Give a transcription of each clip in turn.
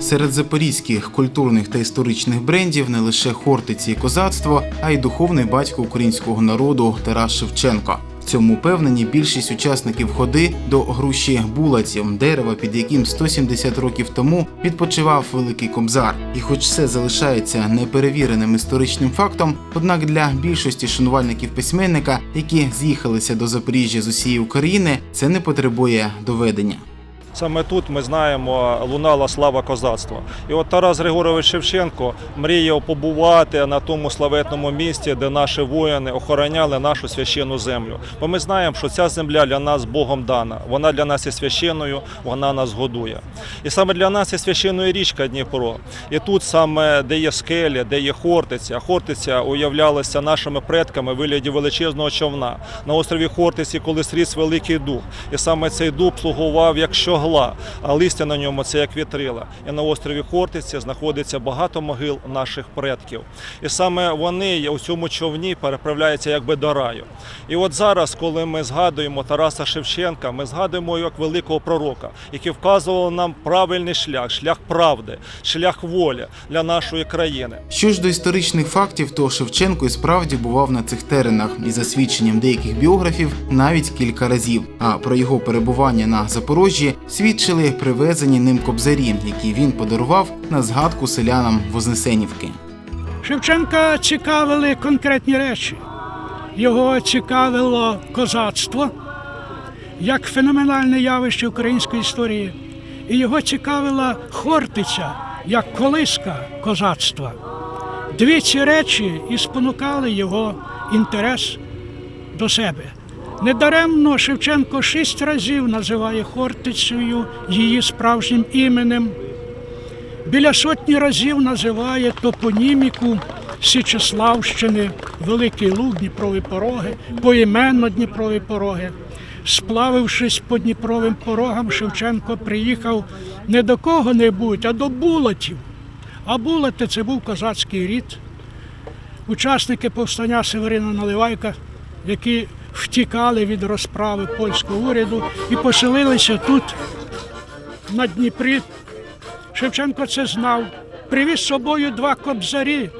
Серед запорізьких культурних та історичних брендів не лише хортиці і козацтво, а й духовний батько українського народу Тарас Шевченко. В цьому впевнені більшість учасників ходи до груші булаців, дерева, під яким 170 років тому відпочивав великий кобзар. І хоч все залишається неперевіреним історичним фактом, однак для більшості шанувальників письменника, які з'їхалися до Запоріжжя з усієї України, це не потребує доведення. Саме тут ми знаємо, лунала слава козацтва. І от Тарас Григорович Шевченко мріяв побувати на тому славетному місці, де наші воїни охороняли нашу священну землю. Бо ми знаємо, що ця земля для нас Богом дана. Вона для нас є священною, вона нас годує. І саме для нас є священною річка Дніпро. І тут саме де є скелі, де є Хортиця. Хортиця уявлялася нашими предками в вигляді величезного човна. На острові Хортиці колись ріс великий дуб. І саме цей дуб слугував як щогла, а листя на ньому це як вітрила. І на острові Хортиці знаходиться багато могил наших предків. І саме вони у цьому човні переправляються якби до раю. І от зараз, коли ми згадуємо Тараса Шевченка, ми згадуємо його як великого пророка, який вказував нам правильний шлях, шлях правди, шлях волі для нашої країни. Що ж до історичних фактів, то Шевченко і справді бував на цих теренах, і за свідченням деяких біографів навіть кілька разів. А про його перебування на Запорожжі свідчили привезені ним кобзарі, які він подарував на згадку селянам Вознесенівки. Шевченка цікавили конкретні речі. Його цікавило козацтво як феноменальне явище української історії, і його цікавила Хортиця як колиска козацтва. Дві ці речі і спонукали його інтерес до себе. Недаремно Шевченко шість разів називає Хортицею її справжнім іменем. Біля сотні разів називає топоніміку Січеславщини, Великий Луг, Дніпрові пороги, поіменно Дніпрові пороги. Сплавившись по Дніпровим порогам, Шевченко приїхав не до кого-небудь, а до булатів. А булати це був козацький рід. Учасники повстання Северина Наливайка, які втікали від розправи польського уряду і поселилися тут, на Дніпрі. Шевченко це знав. Привіз з собою два кобзарі,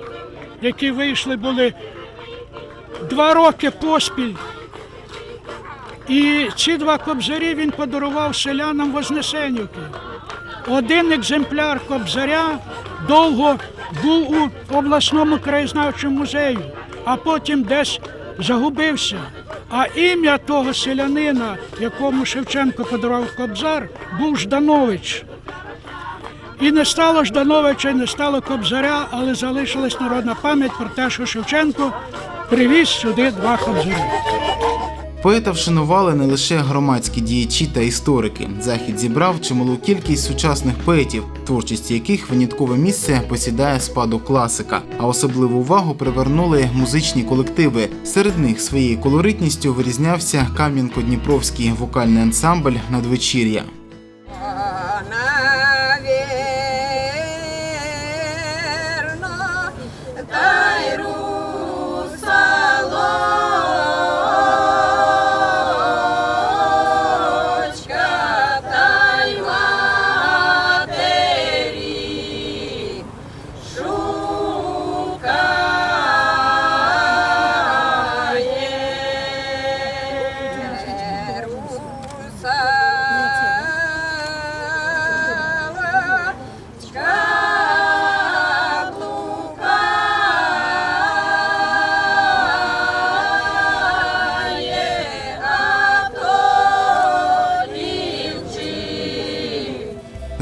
які вийшли були два роки поспіль. І ці два кобзарі він подарував селянам Вознесенівки. Один екземпляр кобзаря довго був у обласному краєзнавчому музеї, а потім десь загубився. А ім'я того селянина, якому Шевченко подарував кобзар, був Жданович. І не стало Ждановича, не стало Кобзаря, але залишилась народна пам'ять про те, що Шевченко привіз сюди два кобзарі. Поета вшанували не лише громадські діячі та історики. Захід зібрав чималу кількість сучасних поетів, творчість яких виняткове місце посідає спадок класика. А особливу увагу привернули музичні колективи. Серед них своєю колоритністю вирізнявся Кам'янко-Дніпровський вокальний ансамбль надвечір'я.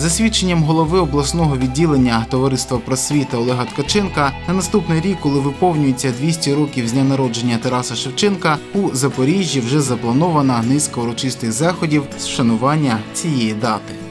За свідченням голови обласного відділення товариства просвіта Олега Ткаченка, на наступний рік, коли виповнюється 200 років з дня народження Тараса Шевченка, у Запоріжжі вже запланована низка урочистих заходів з вшанування цієї дати.